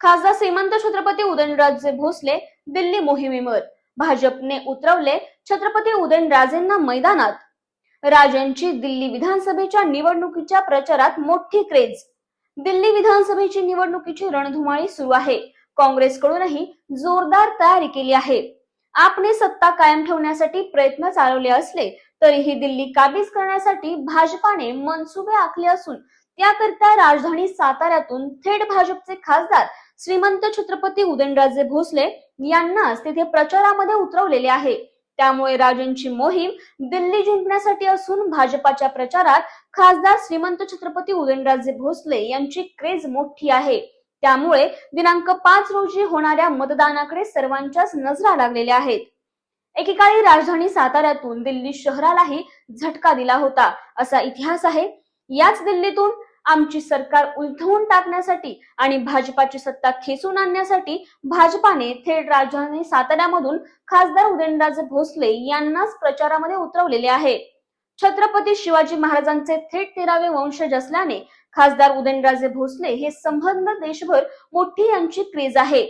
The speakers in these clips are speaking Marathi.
खासदार श्रीमंत छत्रपती उदयनराजे भोसले दिल्ली मोहिमेवर. भाजपने उतरवले छत्रपती उदयनराजेंना मैदानात. राजांची दिल्ली विधानसभेच्या निवडणुकीच्या प्रचारात मोठी क्रेज. दिल्ली विधानसभेची निवडणुकीची रणधुमाळी सुरू आहे. काँग्रेसकडूनही जोरदार तयारी केली आहे. आपने सत्ता कायम ठेवण्यासाठी प्रयत्न चालवले असले तरीही दिल्ली काबीज करण्यासाठी भाजपाने मनसुबे आखले असून त्याकरता राजधानी साताऱ्यातून थेट भाजपचे खासदार श्रीमंत छत्रपती उदयनराजे भोसले यांनाच तिथे प्रचारामध्ये उतरवलेले आहे. त्यामुळे राजेंची मोहीम दिल्ली जिंकण्यासाठी असून भाजपाच्या प्रचारात खासदार श्रीमंत छत्रपती उदयनराजे भोसले यांची क्रेज मोठी आहे. त्यामुळे दिनांक पाच रोजी होणाऱ्या मतदानाकडे सर्वांच्याच नजरा लागलेल्या आहेत. एकेकाळी राजधानी साताऱ्यातून दिल्ली शहरालाही झटका दिला होता असा इतिहास आहे. याच दिल्लीतून आमची सरकार उलथवून टाकण्यासाठी आणि भाजपाची सत्ता खेचून आणण्यासाठी भाजपाने थेट राजधानी साताऱ्यामधून खासदार उदयनराजे भोसले यांनाच प्रचारामध्ये उतरवलेले आहे. छत्रपती शिवाजी महाराजांचे थेट तेरावे वंशज असल्याने खासदार उदयनराजे भोसले हे संबंध देशभर मोठी यांची क्रेज आहे.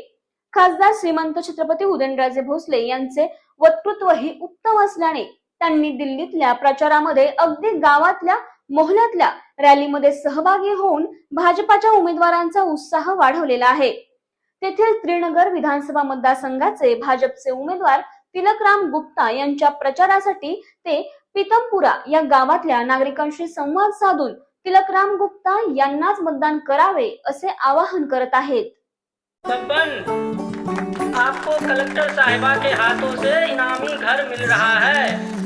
खासदार श्रीमंत छत्रपती उदयनराजे भोसले यांचे वक्तृत्वही उत्तम असल्याने त्यांनी दिल्लीतल्या प्रचारामध्ये अगदी गावातल्या मोहल्यातल्या रॅलीमध्ये सहभागी होऊन भाजपाच्या उमेदवारांचा उत्साह वाढवलेला आहे. तेथील त्रिनगर विधानसभा मतदारसंघाचे भाजपचे उमेदवार तिलकराम गुप्ता यांच्या प्रचारासाठी ते पितमपुरा या गावातल्या नागरिकांशी संवाद साधून तिलकराम गुप्ता यांनाच मतदान करावे असे आवाहन करत आहेत. आपको कलेक्टर साहिबा के हाथों से इनामी घर मिल रहा है।